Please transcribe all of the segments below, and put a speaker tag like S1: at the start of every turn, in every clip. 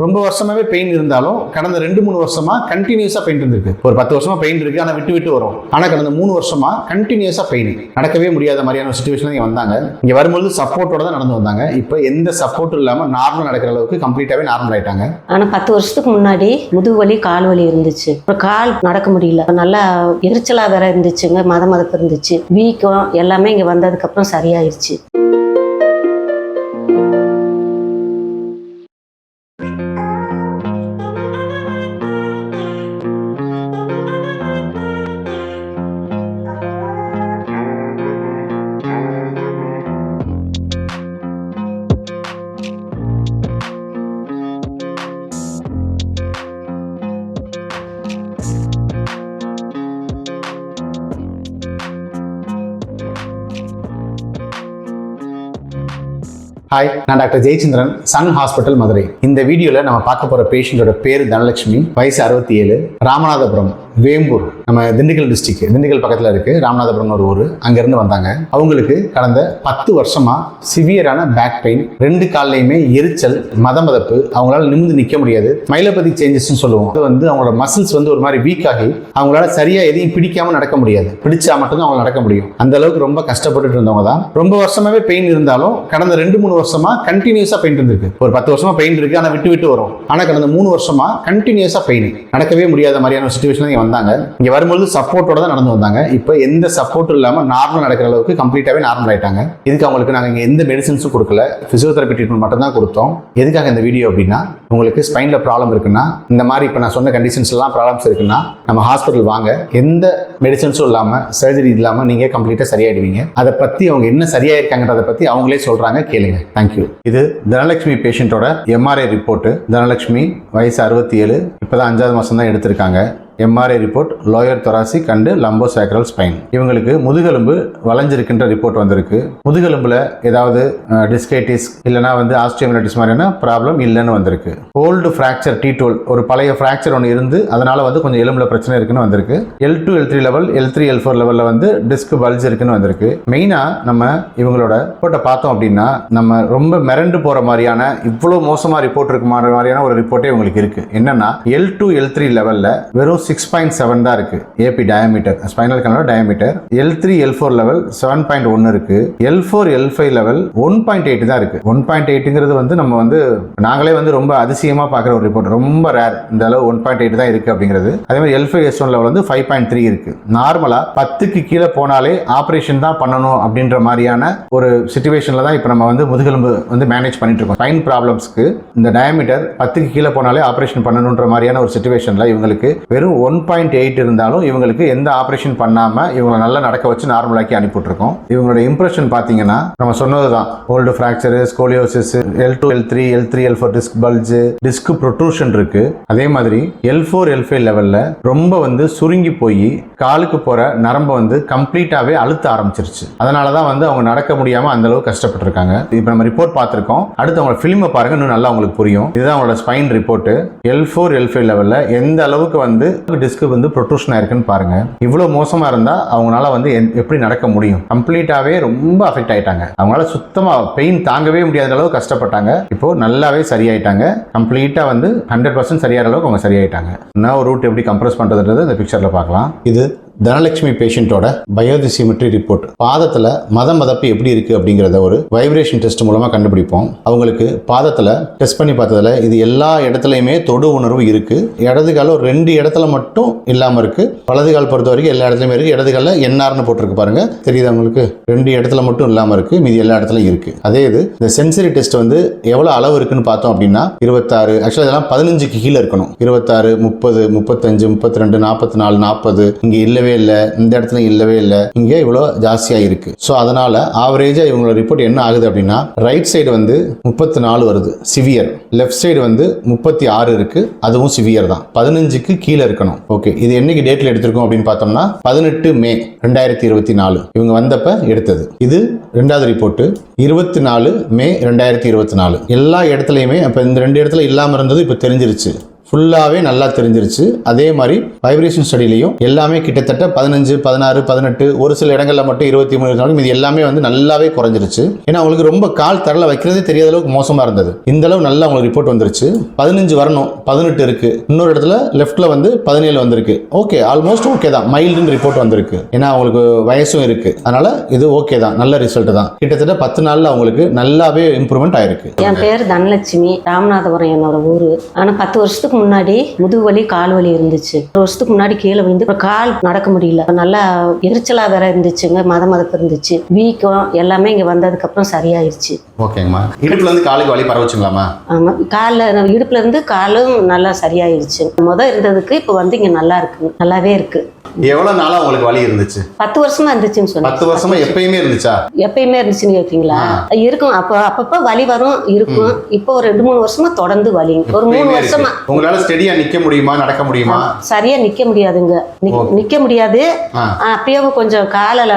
S1: ரொம்ப வருஷமாவே பெயின் இருந்தாலும் கடந்த ரெண்டு மூணு வருஷமா கண்டினியூஸா பெயின் இருந்திருக்கு. ஒரு பத்து வருஷமா பெயின் இருக்கு ஆனா விட்டு விட்டு வரும். ஆனா கடந்த மூணு வருஷமா கண்டினியூஸா பெயின் நடக்கவே முடியாத மாதிரியான ஒரு சுச்சுவேஷன் இங்க வந்தாங்க. இங்க வரும்போது சப்போர்ட்டோட தான் நடந்து வந்தாங்க. இப்போ எந்த சப்போர்ட்டும் இல்லாம நார்மல் நடக்கிற அளவுக்கு கம்ப்ளீட்டாவே நார்மல் ஆயிட்டாங்க.
S2: ஆனால் பத்து வருஷத்துக்கு முன்னாடி முதுகு வலி கால் வலி இருந்துச்சு. அப்புறம் கால் நடக்க முடியல. நல்லா எரிச்சலாக வேற இருந்துச்சுங்க மத மதப்பு இருந்துச்சு. வீக்கம் எல்லாமே இங்கே வந்ததுக்கப்புறம் சரியாயிருச்சு.
S1: ஹாய் நான் doctor Jayachandran sun hospital Madurai. இந்த வீடியோவில் நம்ம பார்க்க போகிற பேஷண்ட்டோட பேர் தனலட்சுமி வயசு அறுபத்தி ஏழு ராமநாதபுரம் வேம்பூர். நம்ம திண்டுக்கல் டிஸ்ட்ரிக்ட் திண்டுக்கல் பக்கத்தில் இருக்கு ராமநாதபுரம் ஒரு ஊர் அங்கேருந்து வந்தாங்க. அவங்களுக்கு கடந்த பத்து வருஷமாக சிவியரான பேக் பெயின் ரெண்டு கால்லையுமே எரிச்சல் மதமதப்பு அவங்களால நிமிர்ந்து நிற்க முடியாது. மைலோபதி சேஞ்சஸ்னு சொல்லுவோம். அது வந்து அவங்களோட மசில்ஸ் வந்து ஒரு மாதிரி வீக் ஆகி அவங்களால சரியாக எதையும் பிடிக்காமல் நடக்க முடியாது. பிடிச்சா மட்டும்தான் அவங்க நடக்க முடியும். அந்த அளவுக்கு ரொம்ப கஷ்டப்பட்டுட்டு இருந்தவங்க தான். ரொம்ப வருஷமாகவே பெயின் இருந்தாலும் கடந்த ரெண்டு மூணு வருஷமா கண்டினியூஸா பெயின் இருந்திருக்கு. ஒரு பத்து வருஷமா பெயின் இருக்கு ஆனா விட்டு விட்டு வரும். ஆனா கடந்த மூணு வருஷமா கண்டினியூஸா பெயின் நடக்கவே முடியாத மாதிரியான சுச்சுவேஷன் இங்க வந்தாங்க. இங்க வரும்போது சப்போர்ட்டோட தான் நடந்து வந்தாங்க. இப்போ எந்த சப்போர்ட்டும் இல்லாம நார்மல் நடக்கிற அளவுக்கு கம்ப்ளீட்டாவே நார்மல் ஆயிட்டாங்க. இதுக்கு அவங்களுக்கு நாங்க இங்க எந்த மெடிசன்ஸும் கொடுக்கல. பிசியோதெரபி ட்ரீட்மெண்ட் மட்டும் தான் கொடுத்தோம். எதுக்காக இந்த வீடியோ அப்படின்னா உங்களுக்கு ஸ்பைன்ல ப்ராப்ளம் இருக்குன்னா இந்த மாதிரி இப்போ நான் சொன்ன கண்டிஷன்ஸ் எல்லாம் ப்ராப்ளம்ஸ் இருக்குன்னா நம்ம ஹாஸ்பிட்டல் வாங்க. எந்த மெடிசன்ஸும் இல்லாம சர்ஜரி இல்லாம நீங்க கம்ப்ளீட்டா சரியாயிடுவீங்க. அதை பத்தி அவங்க என்ன சரியாயிருக்காங்கன்றத பத்தி அவங்களே சொல்றாங்க கேளுங்க. தேங்க்யூ இது தனலட்சுமி பேஷண்ட்டோட எம்ஆர்ஐ ரிப்போர்ட்டு தனலட்சுமி வயசு அறுபத்தி ஏழு இப்போதான் அஞ்சாவது மாதம் தான் எடுத்திருக்காங்க. MRI report lower thoracic and lumbosacral spine இவங்களுக்கு முதுகெலும்பு வளைஞ்சிருக்கின்ற ரிப்போர்ட் வந்திருக்கு. முதுகெலும்புல ஏதாவது டிஸ்கைட்டிஸ் இல்லைனா வந்து ஆஸ்டியோமிலிட்டிஸ் மாதிரியான ப்ராப்ளம் இல்லைன்னு வந்திருக்கு. ஓல்டு ஃப்ராக்சர் டி டுவெல் ஒரு பழைய ஃப்ராக்சர் ஒன்று இருந்து அதனால வந்து கொஞ்சம் எலும்புல பிரச்சனை இருக்குன்னு வந்திருக்கு. L two L three level L three L four லெவலில் வந்து டிஸ்க் பல்ஜ் இருக்குன்னு வந்திருக்கு. மெயினாக நம்ம இவங்களோட ரிப்போர்ட்டை பார்த்தோம் அப்படின்னா நம்ம ரொம்ப மிரண்டு போகிற மாதிரியான இவ்வளோ மோசமாக ரிப்போர்ட் இருக்கு மாதிரியான ஒரு ரிப்போர்ட்டே உங்களுக்கு இருக்குது என்னன்னா எல் டூ எல் த்ரீ லெவலில் வெறும் சிக்ஸ் பாயிண்ட் செவன் தான் இருக்கு. AP diameter spinal கனோட diameter L three L four level seven point ஒன்று இருக்கு. L four L five level one point eight தான் இருக்கு. ஒன் பாயிண்ட் எயிட்டுங்கிறது வந்து நம்ம வந்து நாங்களே வந்து ரொம்ப அதிசயமாக பார்க்குற ஒரு ரிப்போர்ட் ரொம்ப ரேர் இந்த அளவு ஒன் பாயிண்ட் எயிட் தான் இருக்கு அப்படிங்கிறது. அதே மாதிரி L five S one level வந்து ஃபைவ் பாயிண்ட் த்ரீ இருக்கு. நார்மலாக பத்துக்கு கீழே போனாலே ஆப்ரேஷன் தான் பண்ணணும் அப்படின்ற மாதிரியான ஒரு சுச்சுவேஷனில் தான் இப்போ நம்ம வந்து முதுகெலும்பு வந்து மேனேஜ் பண்ணிட்டு இருக்கோம். ஸ்பைன் ப்ராப்ளம்ஸ்க்கு இந்த டயமீட்டர் பத்துக்கு கீழே போனாலே ஆப்ரேஷன் பண்ணணுன்ற மாதிரியான ஒரு சுச்சுவேஷனில் இவங்களுக்கு வெறும் ஒன் பாயிண்ட் எயிட் இருந்தாலும் இவங்களுக்கு எந்த ஆப்ரேஷன் பண்ணாமல் இவங்களை நல்லா நடக்க வச்சு நார்மலாக்கி அனுப்பிட்டுருக்கோம் இவங்களோட இம்ப்ரெஷன் பார்த்தீங்கன்னா நம்ம சொன்னது தான் old fracture scoliosis L two L three L three L four disc bulge disc protrusion இருக்கு. அதே மாதிரி எல் ஃபோர் எல் ஃபைவ் லெவலில் ரொம்ப வந்து சுருங்கி போய் காலுக்கு போகிற நரம்பை வந்து கம்ப்ளீட்டாகவே அழுத்த ஆரம்பிச்சிருச்சு. அதனால தான் வந்து அவங்க நடக்க முடியாமல் அந்தளவு கஷ்டப்பட்டுருக்காங்க. இப்போ நம்ம ரிப்போர்ட் பார்த்துருக்கோம். அடுத்து அவங்க ஃபிலிமை பாருங்க இன்னும் நல்லா உங்களுக்கு புரியும். இதுதான் அவங்களோட spine report L four L five லெவலில் எந்த அளவுக்கு வந்து டிஸ்க் வந்து ப்ரொட்ரூஷன் ஆயிருக்குன்னு பாருங்க. இவ்வளோ மோசமாக இருந்தால் அவங்களால வந்து எந்- எப்படி நடக்க முடியும்? கம்ப்ளீட்டாகவே ரொம்ப அஃபெக்ட் ஆயிட்டாங்க. அவங்களால சுத்தமாக பெயின் தாங்கவே முடியாத அளவு கஷ்டப்பட்டாங்க. இப்போ நல்லாவே சரியாயிட்டாங்க. கம்ப்ளீட்டாக வந்து ஹண்ட்ரட் பர்சன்ட் சரியாகிற அளவுக்கு அவங்க சரியாயிட்டாங்க. நான் ரூட் எப்படி கம்ப்ரஸ் பண்ணுறதுன்றது இந்த பிக்சரில் பார்க்கலாம். இது தனலட்சுமி பேஷண்ட்டோட பயோதிசிமெட்ரி ரிப்போர்ட் பாதத்தில் மத மதப்பு எப்படி இருக்கு அப்படிங்கிறத ஒரு வைப்ரேஷன் டெஸ்ட் மூலமாக கண்டுபிடிப்போம். அவங்களுக்கு பாதத்தில் டெஸ்ட் பண்ணி பார்த்ததுல இது எல்லா இடத்துலையுமே தொடு உணர்வு இருக்கு. இடது கால ஒரு ரெண்டு இடத்துல மட்டும் இல்லாமல் இருக்கு. வலது கால் பொறுத்த வரைக்கும் எல்லா இடத்துலையுமே இருக்கு. இடது காலில் என்ஆர்னு போட்டிருக்கு பாருங்க. தெரியுது அவங்களுக்கு ரெண்டு இடத்துல மட்டும் இல்லாமல் இருக்கு. மீதி எல்லா இடத்துலையும் இருக்கு. அதே இது இந்த சென்சரி டெஸ்ட் வந்து எவ்வளோ அளவு இருக்குன்னு பார்த்தோம் அப்படின்னா இருபத்தாறு ஆக்சுவலாக இதெல்லாம் பதினஞ்சுக்கு கீழே இருக்கணும். இருபத்தாறு முப்பது முப்பத்தஞ்சு முப்பத்தி ரெண்டு நாற்பத்தி நாலு நாற்பது இங்கே இல்லவே இல்லை இந்த இடத்துல இல்லவே இல்லை இங்கே இவ்வளோ ஜாஸ்தியாக இருக்கு. ஸோ அதனால ஆவரேஜாக இவங்களோட ரிப்போர்ட் என்ன ஆகுது அப்படின்னா ரைட் சைடு வந்து முப்பத்தி நாலு வருது சிவியர் லெஃப்ட் சைடு வந்து முப்பத்தி ஆறு இருக்கு அதுவும் சிவியர் தான். பதினஞ்சுக்கு கீழே இருக்கணும். ஓகே இது என்னைக்கு டேட்ல எடுத்திருக்கோம் அப்படின்னு பார்த்தோம்னா பதினெட்டு மே ரெண்டாயிரத்தி இருபத்தி நாலு. இவங்க வந்தப்ப எடுத்தது. இது ரெண்டாவது ரிப்போர்ட் இருபத்தி நாலு மே ரெண்டாயிரத்தி இருபத்தி நாலு. எல்லா இடத்துலையுமே அப்போ இந்த ரெண்டு இடத்துல இல்லாமல் இருந்தது இப்போ தெரிஞ்சிருச்சு. ஃபுல்லாகவே நல்லா தெரிஞ்சிருச்சு. அதே மாதிரி வைப்ரேஷன் ஸ்டடிலையும் எல்லாமே கிட்டத்தட்ட பதினஞ்சு பதினாறு பதினெட்டு ஒரு சில இடங்களில் மட்டும் இருபத்தி மூணு இருந்தாலும் இது எல்லாமே வந்து நல்லாவே குறைஞ்சிருச்சு. ஏன்னா அவங்களுக்கு ரொம்ப கால் தரல வைக்கிறதே தெரியாத அளவுக்கு மோசமாக இருந்தது. இந்த அளவு நல்லா அவங்களுக்கு ரிப்போர்ட் வந்துருச்சு. பதினஞ்சு வரணும் பதினெட்டு இருக்கு. இன்னொரு இடத்துல லெஃப்ட்ல வந்து பதினேழு வந்திருக்கு. ஓகே ஆல்மோஸ்ட் ஓகே தான். மைல்டுன்னு ரிப்போர்ட் வந்திருக்கு. ஏன்னா அவங்களுக்கு வயசும் இருக்கு. அதனால இது ஓகே தான். நல்ல ரிசல்ட் தான். கிட்டத்தட்ட பத்து நாள்ல அவங்களுக்கு நல்லாவே இம்ப்ரூவ்மெண்ட் ஆயிருக்கு.
S2: என் பேர் தனலட்சுமி. ராமநாதபுரம் என்னோட ஊர். ஆனால் பத்து வருஷத்துக்கு முன்னாடி முதுகு வலி கால் வலி இருந்துச்சு. ஒரு வருஷத்துக்கு முன்னாடி கீழே விழுந்து அப்புறம் கால் நடக்க முடியல. நல்லா எரிச்சலாக வேற இருந்துச்சுங்க மத மதப்பு இருந்துச்சு. வீக்கம் எல்லாமே இங்கே வந்ததுக்கப்புறம் சரியாயிருச்சு.
S1: ஓகேங்கம்மா. இடுப்புல இருந்து காலுக்கு வலி பரவச்சுங்களாமா
S2: ஆமாம் காலில் இடுப்புல இருந்து காலும் நல்லா சரியாயிருச்சு. முத இருந்ததுக்கு இப்போ வந்து இங்கே நல்லா இருக்கு. நல்லாவே இருக்கு.
S1: எவ்வளவு நாளா உங்களுக்கு வலி இருந்துச்சு?
S2: பத்து வருஷமா இருந்துச்சுன்னு சொன்னேன்.
S1: பத்து வருஷமா எப்பயுமே இருந்துச்சா?
S2: எப்பயுமே இருந்துச்சுன்னு கேட்குறீங்களா இருக்கும். அப்போ அப்பப்போ வலி வரும் இருக்கும். இப்போ ஒரு ரெண்டு மூணு வருஷமா தொடர்ந்து வலி. ஒரு மூணு. வருஷமா.
S1: உங்களால ஸ்டெடியா நிக்க முடியுமா? நடக்க முடியுமா?
S2: சரியா நிக்க முடியாதுங்க. நிக்- நிக்க முடியாது. அப்படியே கொஞ்சம் காலில்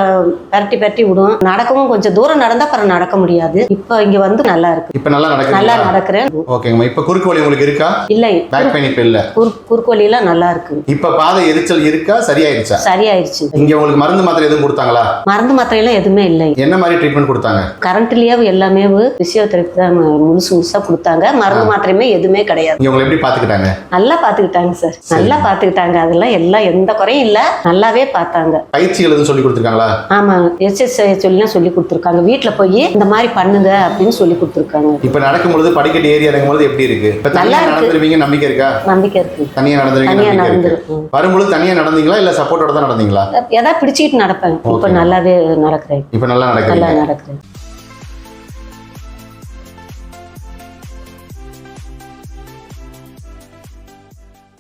S2: பரட்டி பரட்டி விடும். நடக்கவும் கொஞ்சம் தூரம் நடந்தா அப்புறம் நடக்க முடியாது. இங்க வந்து நல்லா இருக்கு.
S1: இப்ப நல்லா
S2: நல்லா
S1: நடக்கிறீங்களா
S2: நடக்கிறேன்.
S1: ஓகேங்கம்மா இப்ப குறுக்கு வலி உங்களுக்கு இருக்கா?
S2: இல்லை
S1: பேக் பெயின் இப்ப இல்ல?
S2: குறு குறுக்கு வலியெல்லாம் நல்லா இருக்கு.
S1: இப்ப பாதை எரிச்சல் இருக்கா? சரியாயிருச்சா?
S2: சரியாயிருச்சு.
S1: இங்க உங்களுக்கு மருந்து மாத்திரை எதுவும் கொடுத்தாங்களா?
S2: மருந்து மாத்திரையெல்லாம் எதுவுமே இல்லை.
S1: என்ன மாதிரி ட்ரீட்மெண்ட் கொடுத்தாங்க?
S2: கரண்ட்லயே எல்லாமே பிசியோதெரப்பி தான் முழுசு முழுசா கொடுத்தாங்க. மருந்து மாத்திரையுமே எதுவுமே கிடையாது.
S1: இங்க உங்களை எப்படி பாத்துக்கிட்டாங்க
S2: நல்லா பார்த்துக்கிட்டாங்க சார். நல்லா பார்த்துக்கிட்டாங்க. அதெல்லாம் எல்லாம் எந்த குறையும் இல்லை. நல்லாவே பார்த்தாங்க.
S1: பயிற்சிகள் எதுவும் சொல்லி கொடுத்துருக்காங்களா?
S2: ஆமாங்க எக்ஸசைஸ் சொல்லிலாம் சொல்லி கொடுத்துருக்காங்க. வீட்டில் போய் இந்த மாதிரி பண்ணுங்க. அப்படின்னு சொல்லி கொடுத்துருக்காங்க.
S1: இப்ப நடக்கும் பொழுது படிக்கட்டு ஏறி இறங்கும் பொழுது எப்படி இருக்கு? இப்ப தனியா
S2: நல்லா.
S1: நடந்துருவீங்க நம்பிக்கை இருக்கா?
S2: நம்பிக்கை இருக்கு.
S1: தனியா நடந்துருவீங்க
S2: நடந்துரும்
S1: வரும்பொழுது தனியா நடந்தீங்களா இல்ல சப்போர்ட்டோட தான் நடந்தீங்களா?
S2: எதாவது பிடிச்சிக்கிட்டு நடப்பேன். இப்போ. நல்லாவே நடக்கிறேன்.
S1: இப்ப நல்லா
S2: நல்லா
S1: நடக்கிறீங்க
S2: நடக்கிறேன்.